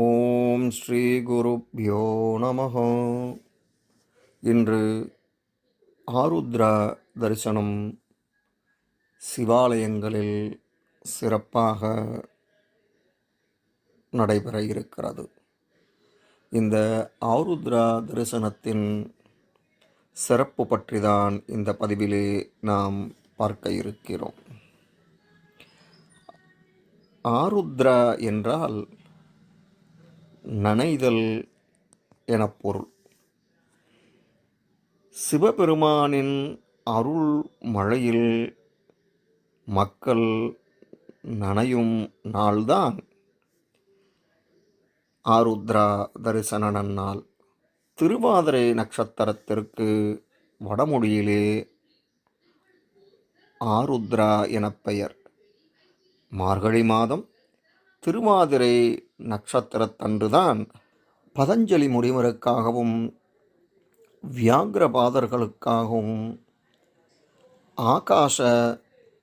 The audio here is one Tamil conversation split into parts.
ஓம் ஸ்ரீ குருப்யோ நமः இன்று ஆருத்ரா தரிசனம் சிவாலயங்களில் சிறப்பாக நடைபெற இருக்கிறது. இந்த ஆருத்ரா தரிசனத்தின் சிறப்பு பற்றி தான் இந்த பதிவிலே நாம் பார்க்க இருக்கிறோம். ஆருத்ரா என்றால் நனைதல் என பொருள். சிவபெருமானின் அருள் மழையில் மக்கள் நனையும் நாள்தான் ஆருத்ரா தரிசன நன்னாள் திருவாதிரை நட்சத்திரத்திற்கு வடமொழியிலே ஆருத்ரா எனப் பெயர். மார்கழி மாதம் திருவாதிரை நட்சத்திரத்தன்றுதான் பதஞ்சலி முனிவருக்காகவும் வியாகிரபாதர்களுக்காகவும் ஆகாச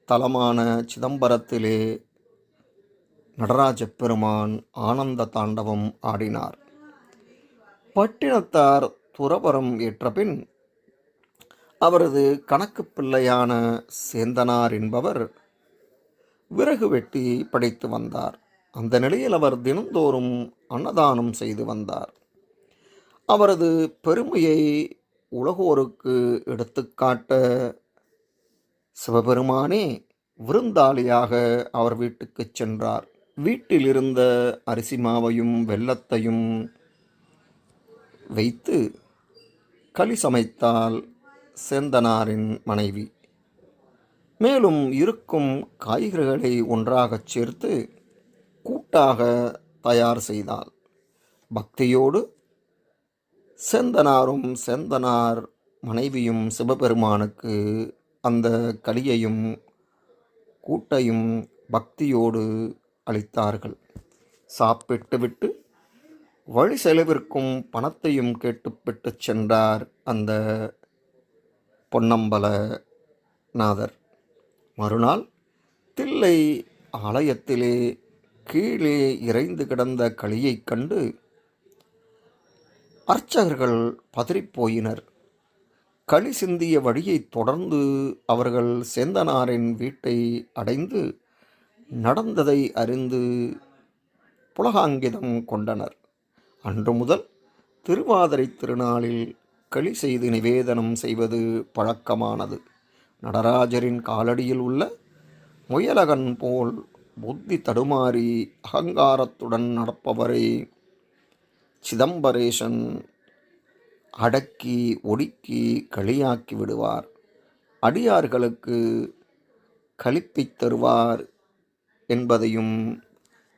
தலமான சிதம்பரத்திலே நடராஜ பெருமான் ஆனந்த தாண்டவம் ஆடினார். பட்டினத்தார் துறவரம் ஏற்றபின் அவரது கணக்கு பிள்ளையான சேந்தனார் என்பவர் விறகு வெட்டி படைத்து வந்தார். அந்த நிலையில் அவர் தினந்தோறும் அன்னதானம் செய்து வந்தார். அவரது பெருமையை உலகோருக்கு எடுத்துக்காட்ட சிவபெருமானே விருந்தாளியாக அவர் வீட்டுக்கு சென்றார். வீட்டில் இருந்த அரிசி மாவையும் வெள்ளத்தையும் வைத்து களி சமைத்தால் சேந்தனாரின் மனைவி. மேலும் இருக்கும் காய்கறிகளை ஒன்றாகச் சேர்த்து கூட்டாக தயார் செய்தாள். பக்தியோடு செந்தனாரும் செந்தனார் மனைவியும் சிவபெருமானுக்கு அந்த களியையும் கூட்டையும் பக்தியோடு அளித்தார்கள். சாப்பிட்டுவிட்டு வழி செலவிற்கும் பணத்தையும் கேட்டுப்பட்டு சென்றார் அந்த பொன்னம்பல நாதர் மறுநாள் தில்லை ஆலயத்திலே கீழே இறைந்து கிடந்த களியைக் கண்டு அர்ச்சகர்கள் பதறிப்போயினர். களி சிந்திய வழியைத் தொடர்ந்து அவர்கள் சேந்தனாரின் வீட்டை அடைந்து நடந்ததை அறிந்து புலகாங்கிதம் கொண்டனர். அன்று முதல் திருவாதிரை திருநாளில் களி செய்து நிவேதனம் செய்வது பழக்கமானது. நடராஜரின் காலடியில் உள்ள முயலகன் போல் புத்தி தடுமாறி அகங்காரத்துடன் நடப்பவரை. சிதம்பரேசன் அடக்கி ஒடுக்கி களியாக்கி விடுவார். அடியார்களுக்கு கழிப்பித் தருவார் என்பதையும்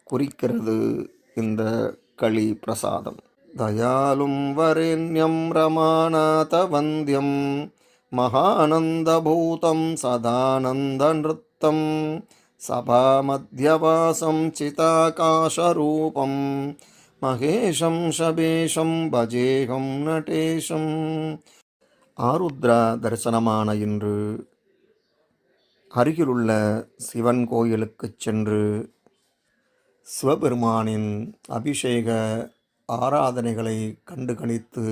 குறிக்கிறது இந்த களி பிரசாதம். தயாலும் வரேண்யம் ரமாநாத வந்தியம் மகானந்தபூதம் சதானந்த நிறுத்தம் सभामध्यवासं चिताकाशरूपं மகேஷம் ஷபேஷம் பஜேகம் நடேஷம் ஆருத்ரா தரிசனமான இன்று அருகிலுள்ள சிவன் கோயிலுக்குச் சென்று சிவபெருமானின் அபிஷேக ஆராதனைகளை கண்டுகளித்து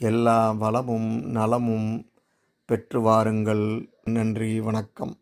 எல்லா வளமும் நலமும் பெற்று வாருங்கள் நன்றி வணக்கம்